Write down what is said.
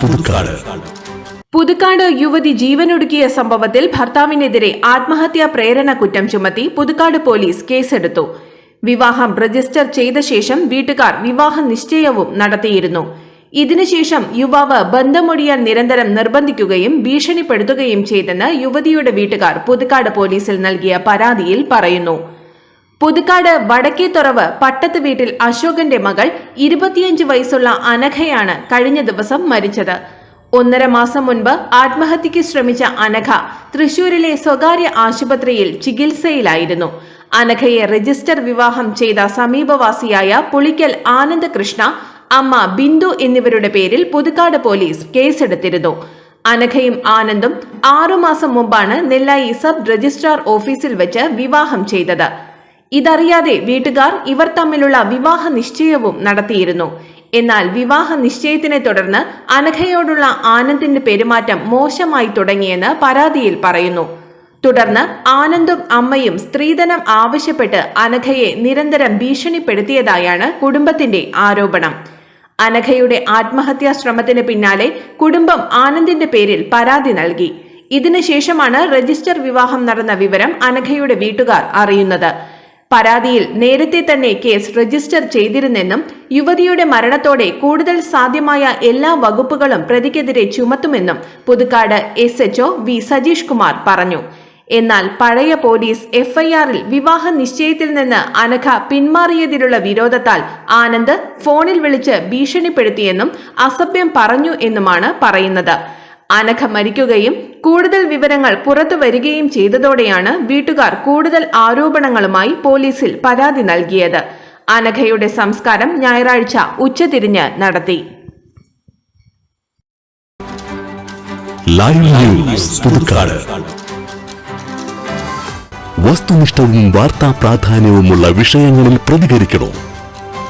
പുതുക്കാട് പുതുക്കാട് യുവതി ജീവനൊടുക്കിയ സംഭവത്തിൽ ഭർത്താവിനെതിരെ ആത്മഹത്യാ പ്രേരണ കുറ്റം ചുമത്തി പുതുക്കാട് പോലീസ് കേസെടുത്തു. വിവാഹം രജിസ്റ്റർ ചെയ്ത ശേഷം വീട്ടുകാർ വിവാഹ നിശ്ചയവും നടത്തിയിരുന്നു. ഇതിനുശേഷം യുവാവ് ബന്ധമൊഴിയാൻ നിരന്തരം നിർബന്ധിക്കുകയും ഭീഷണിപ്പെടുത്തുകയും ചെയ്തെന്ന് യുവതിയുടെ വീട്ടുകാർ പുതുക്കാട് പോലീസിൽ നൽകിയ പരാതിയിൽ പറയുന്നു. പുതുക്കാട് വടക്കേത്തുറവ് പട്ടത്ത് വീട്ടിൽ അശോകന്റെ മകൾ ഇരുപത്തിയഞ്ച് വയസ്സുള്ള അനഘയാണ് കഴിഞ്ഞ ദിവസം മരിച്ചത്. ഒന്നര മാസം മുൻപ് ആത്മഹത്യയ്ക്ക് ശ്രമിച്ച അനഘ തൃശൂരിലെ സ്വകാര്യ ആശുപത്രിയിൽ ചികിത്സയിലായിരുന്നു. അനഘയെ രജിസ്റ്റർ വിവാഹം ചെയ്ത സമീപവാസിയായ പുളിക്കൽ ആനന്ദകൃഷ്ണ അമ്മ ബിന്ദു എന്നിവരുടെ പേരിൽ പുതുക്കാട് പോലീസ് കേസെടുത്തിരുന്നു. അനഘയും ആനന്ദും ആറുമാസം മുമ്പാണ് നെല്ലായി സബ് രജിസ്ട്രാർ ഓഫീസിൽ വെച്ച് വിവാഹം ചെയ്തത്. ഇതറിയാതെ വീട്ടുകാർ ഇവർ തമ്മിലുള്ള വിവാഹ നിശ്ചയവും നടത്തിയിരുന്നു. എന്നാൽ വിവാഹ നിശ്ചയത്തിനെ തുടർന്ന് അനഘയോടുള്ള ആനന്ദിന്റെ പെരുമാറ്റം മോശമായി തുടങ്ങിയെന്ന് പരാതിയിൽ പറയുന്നു. തുടർന്ന് ആനന്ദും അമ്മയും സ്ത്രീധനം ആവശ്യപ്പെട്ട് അനഘയെ നിരന്തരം ഭീഷണിപ്പെടുത്തിയതായാണ് കുടുംബത്തിന്റെ ആരോപണം. അനഘയുടെ ആത്മഹത്യാ ശ്രമത്തിന് പിന്നാലെ കുടുംബം ആനന്ദിന്റെ പേരിൽ പരാതി നൽകി. ഇതിനുശേഷമാണ് രജിസ്റ്റർ വിവാഹം നടന്ന വിവരം അനഘയുടെ വീട്ടുകാർ അറിയുന്നത്. പരാതിയിൽ നേരത്തെ തന്നെ കേസ് രജിസ്റ്റർ ചെയ്തിരുന്നെന്നും യുവതിയുടെ മരണത്തോടെ കൂടുതൽ സാധ്യമായ എല്ലാ വകുപ്പുകളും പ്രതിക്കെതിരെ ചുമത്തുമെന്നും Puthukkad S HO V Sajeesh Kumar പറഞ്ഞു. എന്നാൽ പഴയ പോലീസ് എഫ്ഐആറിൽ വിവാഹ നിശ്ചയത്തിൽ നിന്ന് അനഘ പിന്മാറിയതിലുള്ള വിരോധത്താൽ ആനന്ദ് ഫോണിൽ വിളിച്ച് ഭീഷണിപ്പെടുത്തിയെന്നും അസഭ്യം പറഞ്ഞു എന്നുമാണ് പറയുന്നത്. അനഘ മരിക്കുകയും കൂടുതൽ വിവരങ്ങൾ പുറത്തു വരികയും ചെയ്തതോടെയാണ് വീട്ടുകാർ കൂടുതൽ ആരോപണങ്ങളുമായി പോലീസിൽ പരാതി നൽകിയത്. അനഘയുടെ സംസ്കാരം ഞായറാഴ്ച ഉച്ചതിരിഞ്ഞ് നടത്തി. വസ്തുനിഷ്ഠവും വാർത്താ പ്രാധാന്യവുമുള്ള വിഷയങ്ങളിൽ പ്രതികരിക്കണോ?